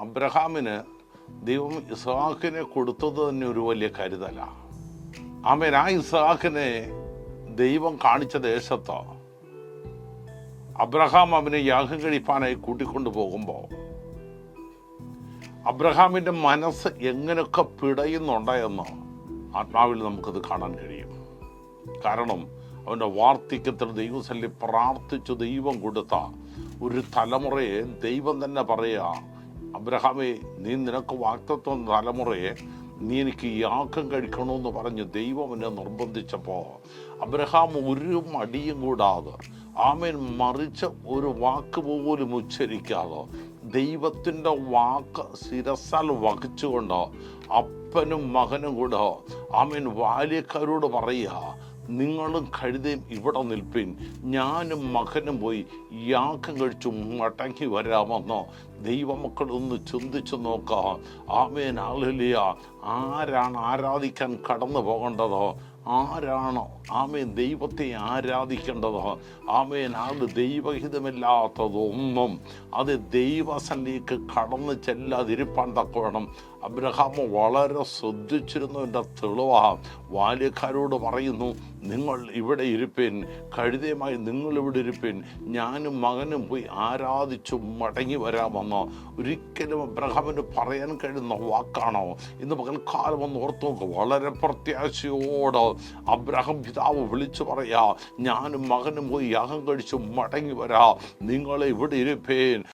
അബ്രഹാമിന് ദൈവം ഇസാഖിനെ കൊടുത്തത് തന്നെ ഒരു വലിയ കരുതല. ആമേൻ. ആ ഇസാഖിനെ ദൈവം കാണിച്ച ദേശത്ത്. അബ്രഹാം അവനെ യാഗം കഴിപ്പാനായി കൂട്ടിക്കൊണ്ടു പോകുമ്പോൾ അബ്രഹാമിന്റെ മനസ്സ് എങ്ങനെയൊക്കെ പിടയുന്നുണ്ടെന്ന് ആത്മാവിൽ നമുക്കത് കാണാൻ കഴിയും. കാരണം അവന്റെ വാർദ്ധക്യത്തിൽ ദൈവസല്ലി പ്രാർത്ഥിച്ചു ദൈവം കൊടുത്ത ഒരു തലമുറയെ ദൈവം തന്നെ പറയുക അബ്രഹാമേ നീ നിനക്ക് വാക്തത്വം തലമുറയെ നീ എനിക്ക് യാഗം കഴിക്കണമെന്ന് പറഞ്ഞ് ദൈവം എന്നെ നിർബന്ധിച്ചപ്പോൾ അബ്രഹാം ഒരു മടിയും കൂടാതെ ആമേൻ മറിച്ച് ഒരു വാക്ക് പോലും ഉച്ചരിക്കാതെ ദൈവത്തിന്റെ വാക്ക് ശിരസാൽ വഹിച്ചുകൊണ്ട് അപ്പനും മകനും കൂടെ ആമേൻ ബാല്യക്കാരോട് പറയുക നിങ്ങളും കഴുതയും ഇവിടെ നിൽപ്പിൻ. ഞാനും മകനും പോയി യാഗം കഴിച്ചു മടങ്ങി വരാമെന്നോ ദൈവമക്കളൊന്ന് ചിന്തിച്ചു നോക്കാം. ആമേൻ. ആളില്ല ആരാണ് ആരാധിക്കാൻ കടന്നു പോകേണ്ടതോ ആരാണോ? ആമേൻ. ദൈവത്തെ ആരാധിക്കേണ്ടത്. ആമേൻ. അത് ദൈവഹിതമില്ലാത്തതൊന്നും അത് ദൈവസന്നിധിക്ക് കടന്നു ചെല്ലാതിരിപ്പാൻ തക്കവേണം അബ്രഹാം വളരെ ശ്രദ്ധിച്ചിരുന്നതിന്റെ തെളിവാ. ബാല്യക്കാരോട് പറയുന്നു നിങ്ങൾ ഇവിടെ ഇരുപ്പിൻ. കഴുതയുമായി നിങ്ങൾ ഇവിടെ ഇരുപ്പിൻ. ഞാനും മകനും പോയി ആരാധിച്ചു മടങ്ങി വരാമെന്ന്. ഒരിക്കലും അബ്രഹാമിന് പറയാൻ കഴിയുന്ന വാക്കാണോ? ഇന്ന് പകൽക്കാലം ഒന്ന് ഓർത്തു നോക്കുക വളരെ പ്രത്യാശയോട് അബ്രഹാം പിതാവ് വിളിച്ചു പറയാ ഞാനും മകനും പോയി യാഗം കഴിച്ചു മടങ്ങി വരാ നിങ്ങളെ ഇവിടെ ഇരുപ്പേൻ.